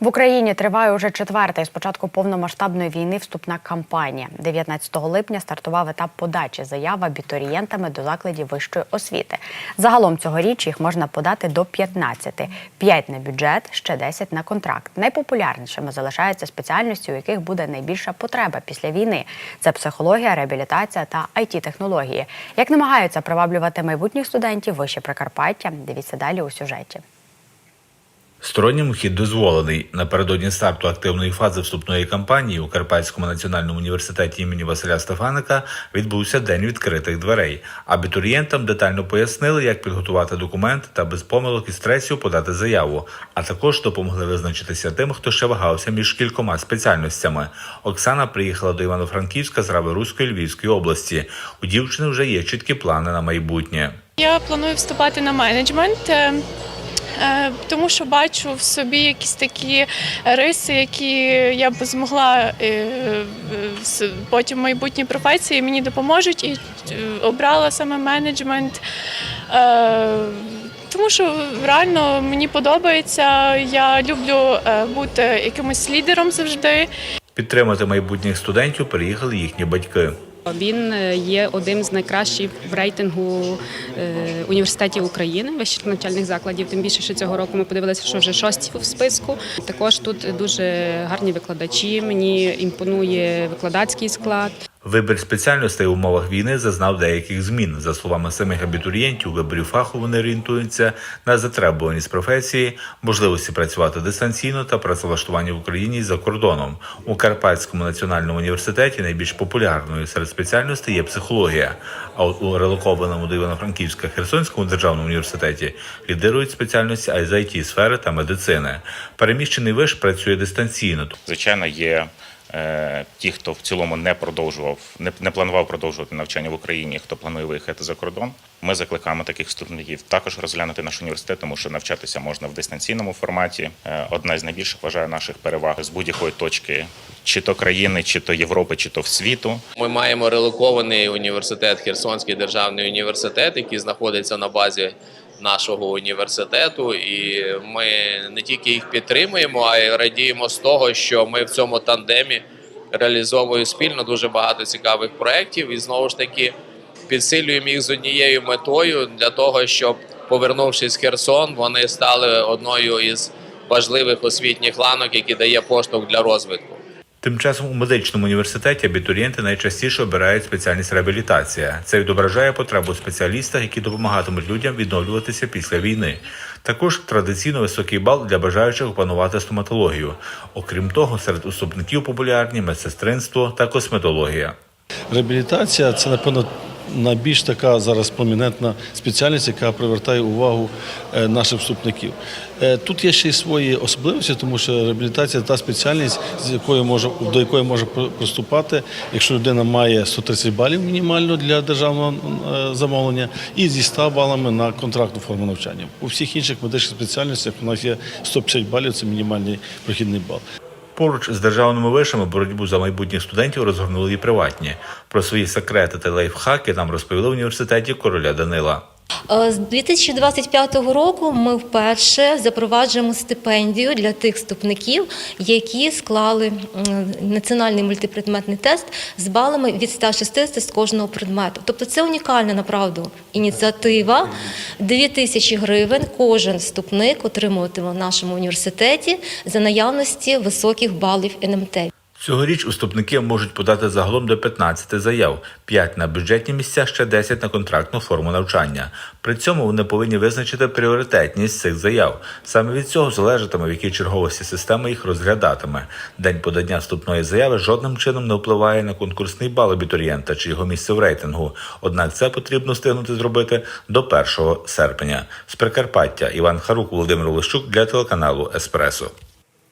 В Україні триває уже четверта із початку повномасштабної війни вступна кампанія. 19 липня стартував етап подачі заяв абітурієнтами до закладів вищої освіти. Загалом цьогоріч їх можна подати до 15. 5 на бюджет, ще 10 на контракт. Найпопулярнішими залишаються спеціальності, у яких буде найбільша потреба після війни. Це психологія, реабілітація та it технології Як намагаються приваблювати майбутніх студентів вище Прикарпаття? Дивіться далі у сюжеті. Стороннім вхід дозволений. Напередодні старту активної фази вступної кампанії у Карпатському національному університеті імені Василя Стефаника відбувся день відкритих дверей. Абітурієнтам детально пояснили, як підготувати документи та без помилок і стресів подати заяву, а також допомогли визначитися тим, хто ще вагався між кількома спеціальностями. Оксана приїхала до Івано-Франківська з Раворуської Львівської області. У дівчини вже є чіткі плани на майбутнє. Я планую вступати на менеджмент. Е, Тому що бачу в собі якісь такі риси, які я б змогла е, потім в майбутній професії мені допоможуть і е, обрала саме менеджмент. Тому що реально мені подобається. Я люблю бути якимось лідером завжди. Підтримати майбутніх студентів приїхали їхні батьки. Він е, є одним з найкращих в рейтингу е, університетів України, вищих навчальних закладів. Тим більше, що цього року ми подивилися, що вже шості в списку. Також тут дуже гарні викладачі. Мені імпонує викладацький склад. Вибір спеціальностей в умовах війни зазнав деяких змін. За словами самих абітурієнтів, у виборі фаху вони орієнтуються на затребуваність професії, можливості працювати дистанційно та працевлаштування в Україні за кордоном. У Карпатському національному університеті найбільш популярною серед спеціальностей є психологія. А от у релокованому до Івано-Франківська Херсонському державному університеті лідирують спеціальності it сфери та медицини. Переміщений виш працює дистанційно, Звичайно, є ті, хто в цілому не продовжував, не, не планував продовжувати навчання в Україні, хто планує виїхати за кордон. Ми закликаємо таких вступників також розглянути наш університет, тому що навчатися можна в дистанційному форматі. Е, Одна з найбільших вважаю наших переваг з будь-якої точки, чи то країни, чи то Європи, чи то в світу. Ми маємо релокований університет, Херсонський державний університет, який знаходиться на базі нашого університету, і ми не тільки їх підтримуємо, а й радіємо з того, що ми в цьому тандемі реалізовуємо спільно дуже багато цікавих проєктів і знову ж таки підсилюємо їх з однією метою для того, щоб повернувшись в Херсон, вони стали одною із важливих освітніх ланок, які дає поштовх для розвитку. Тим часом у медичному університеті абітурієнти найчастіше обирають спеціальність реабілітація. Це відображає потребу спеціаліста, які допомагатимуть людям відновлюватися після війни. Також традиційно високий бал для бажаючих опанувати стоматологію. Окрім того, серед уступників популярні медсестринство та косметологія. Реабілітація це, напевно, найбільш така зараз промінентна спеціальність, яка привертає увагу е, наших вступників. Е, Тут є ще й свої особливості, тому що реабілітація та спеціальність, з якою може до якої може приступати, якщо людина має 130 балів мінімально для державного е, замовлення, і зі 100 балами на контрактну форму навчання. У всіх інших медичних спеціальностях у нас є 150 балів, це мінімальний прохідний бал. Поруч з державними вишами боротьбу за майбутніх студентів розгорнули і приватні. Про свої секрети та лайфхаки нам розповіли в університеті короля Данила. Е, З 2025 року ми вперше запроваджуємо стипендію для тих вступників, які склали національний мультипредметний тест з балами від 160 з кожного предмету. Тобто це унікальна направду ініціатива. 2 тисячі гривень кожен вступник отримуватиме в нашому університеті за наявності високих балів НМТ. Цьогоріч уступники можуть подати загалом до 15 заяв, 5 на бюджетні місця, ще 10 на контрактну форму навчання. При цьому вони повинні визначити пріоритетність цих заяв. Саме від цього залежатиме, в якій черговості система їх розглядатиме. День подання вступної заяви жодним чином не впливає на конкурсний бал абітурієнта чи його місце в рейтингу. Однак це потрібно встигнути зробити до 1 серпня. З Прикарпаття Іван Харук, Володимир Олещук для телеканалу Еспресо.